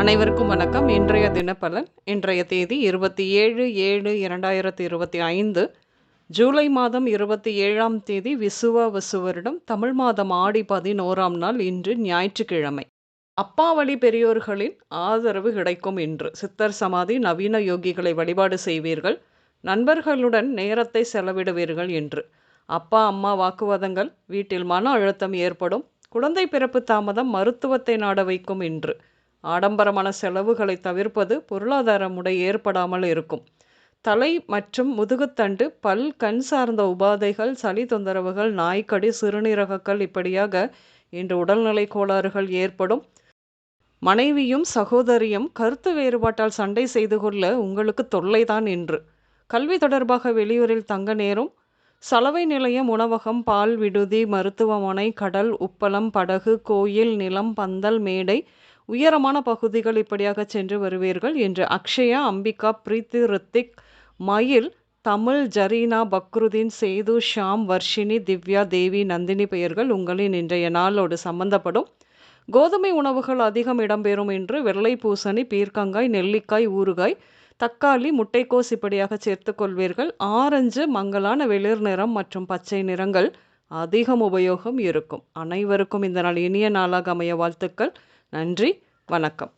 அனைவருக்கும் வணக்கம். இன்றைய தினப்பலன் இன்றைய தேதி இருபத்தி ஏழு ஏழு இரண்டாயிரத்தி இருபத்தி ஐந்து ஜூலை மாதம் இருபத்தி ஏழாம் தேதி விசுவ வசுவரிடம் தமிழ் மாதம் ஆடி பதினோராம் நாள் இன்று ஞாயிற்றுக்கிழமை. அப்பாவளி பெரியோர்களின் ஆதரவு கிடைக்கும் இன்று. சித்தர் சமாதி நவீன யோகிகளை வழிபாடு செய்வீர்கள். நண்பர்களுடன் நேரத்தை செலவிடுவீர்கள் என்று அப்பா அம்மா வாக்குவாதங்கள் வீட்டில் மன அழுத்தம் ஏற்படும். குழந்தை பிறப்பு தாமதம் மருத்துவத்தை நாட வைக்கும் இன்று. ஆடம்பரமான செலவுகளை தவிர்ப்பது பொருளாதார முறை ஏற்படாமல் இருக்கும். தலை மற்றும் முதுகுத்தண்டு பல் கண் சார்ந்த உபாதைகள் சளி தொந்தரவுகள் நாய்க்கடி சிறுநீரகங்கள் இப்படியாக இன்று உடல்நிலை கோளாறுகள் ஏற்படும். மனைவியும் சகோதரியும் கருத்து வேறுபாட்டால் சண்டை செய்து கொள்ள உங்களுக்கு தொல்லைதான் என்று கல்வி தொடர்பாக வெளியூரில் தங்க நேரும் சலவை நிலையம் உணவகம் பால் விடுதி மருத்துவமனை கடல் உப்பளம் படகு கோயில் நிலம் பந்தல் மேடை உயரமான பகுதிகள் இப்படியாக சென்று வருவீர்கள் என்று அக்ஷயா அம்பிகா பிரீத்தி ரித்திக் மயில் தமிழ் ஜரீனா பக்ருதீன் சேது ஷாம் வர்ஷினி திவ்யா தேவி நந்தினி பெயர்கள் உங்களின் இன்றைய நாளோடு சம்பந்தப்படும். கோதுமை உணவுகள் அதிகம் இடம்பெறும் என்று வெள்ளை பூசணி பீர்க்கங்காய் நெல்லிக்காய் ஊறுகாய் தக்காளி முட்டைக்கோஸ் இப்படியாக சேர்த்து கொள்வீர்கள். ஆரஞ்சு மங்கலான வெளிர் நிறம் மற்றும் பச்சை நிறங்கள் அதிகம் உபயோகம் இருக்கும். அனைவருக்கும் இந்த நாள் இனிய நாளாக அமைய வாழ்த்துக்கள். நன்றி வணக்கம்.